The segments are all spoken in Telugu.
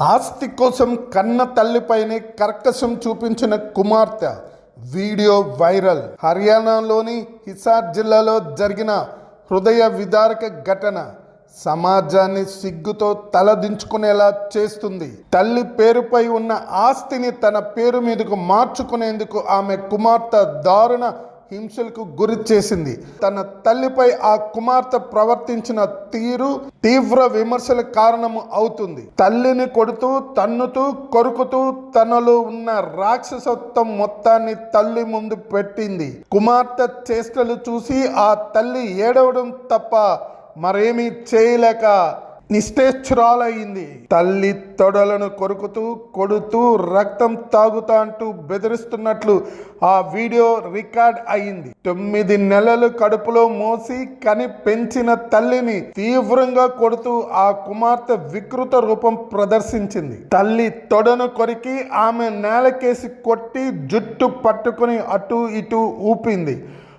ఆస్తి కోసం కన్న తల్లిపైనే కర్కశం చూపించిన కుమార్తె వీడియో వైరల్. హర్యానాలోని హిసార్ జిల్లాలో జరిగిన హృదయ విదారక ఘటన సమాజాన్ని సిగ్గుతో తలదించుకునేలా చేస్తుంది. తల్లి పేరుపై ఉన్న ఆస్తిని తన పేరు మీదకు మార్చుకునేందుకు ఆమె కుమార్తె దారుణ హింసలకు గురి చేసింది. తన తల్లిపై ఆ కుమార్తె ప్రవర్తించిన తీరు తీవ్ర విమర్శల కారణం అవుతుంది. తల్లిని కొడుతూ తన్నుతూ కొరుకుతూ తనలో ఉన్న రాక్షసత్వం మొత్తాన్ని తల్లి ముందు పెట్టింది. కుమార్తె చేష్టలు చూసి ఆ తల్లి ఏడవడం తప్ప మరేమీ చేయలేక నిశ్చేష్చురాలయ్యింది తల్లి తొడలను కొరుకుతూ కొడుతూ రక్తం తాగుతా అంటూ బెదిరిస్తున్నట్లు ఆ వీడియో రికార్డ్ అయింది తొమ్మిది నెలలు కడుపులో మోసి కని పెంచిన తల్లిని తీవ్రంగా కొడుతూ ఆ కుమార్తె వికృత రూపం ప్రదర్శించింది. తల్లి తొడను కొరికి ఆమె నేలకేసి కొట్టి జుట్టు పట్టుకుని అటు ఇటు ఊపింది.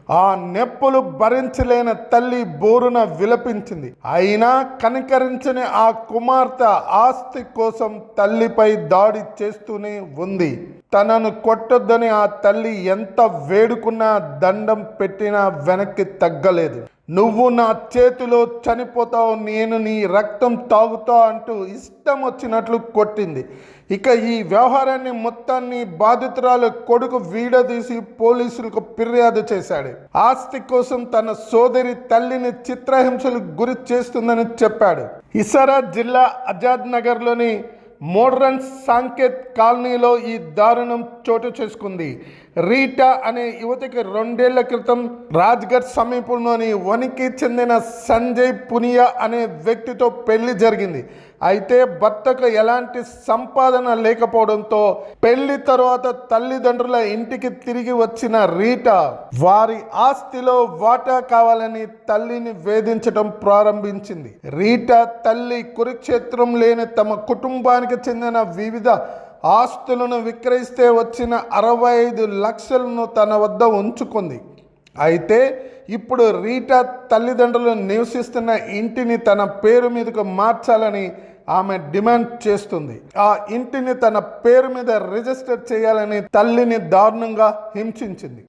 ఆ నెప్పులు భరించలేని తల్లి బోరున విలపించింది. అయినా కనికరించని ఆ కుమార్తె ఆస్తి కోసం తల్లిపై దాడి చేస్తూనే ఉంది. తనను కొట్టొద్దని ఆ తల్లి ఎంత వేడుకున్నా దండం పెట్టినా వెనక్కి తగ్గలేదు. నువ్వు నా చేతిలో చనిపోతావు నేను నీ రక్తం తాగుతా అంటూ ఇష్టం వచ్చినట్లు కొట్టింది. ఇక ఈ వ్యవహారాన్ని మొత్తాన్ని బాధితురాలు కొడుకు వీడదీసి పోలీసులకు ఫిర్యాదు చేశాడు. ఆస్తి కోసం తన సోదరి తల్లిని చిత్రహింసలకు గురి చేస్తుందని చెప్పాడు. ఇసరా జిల్లా అజాద్ నగర్లోని మోడ్రన్ సాంకేత్ కాలనీలో ఈ దారుణం చోటు చేసుకుంది. రీటా అనే యువతికి రెండేళ్ళ క్రితం రాజ్ఘట్ సమీపంలోని వనికి చెందిన సంజయ్ పునియా అనే వ్యక్తితో పెళ్ళి జరిగింది. అయితే భర్తకు ఎలాంటి సంపాదన లేకపోవడంతో పెళ్ళి తర్వాత తల్లిదండ్రుల ఇంటికి తిరిగి వచ్చిన రీటా వారి ఆస్తిలో వాటా కావాలని తల్లిని వేధించడం ప్రారంభించింది. రీటా తల్లి కురుక్షేత్రం లేని తమ కుటుంబానికి చెందిన వివిధ ఆస్తులను విక్రయిస్తే వచ్చిన అరవై ఐదు లక్షలను తన వద్ద ఉంచుకుంది. అయితే ఇప్పుడు రీటా తల్లిదండ్రులు నివసిస్తున్న ఇంటిని తన పేరు మీదకు మార్చాలని ఆమె డిమాండ్ చేస్తుంది. ఆ ఇంటిని తన పేరు మీద రిజిస్టర్ చేయాలని తల్లిని దారుణంగా హింసించింది.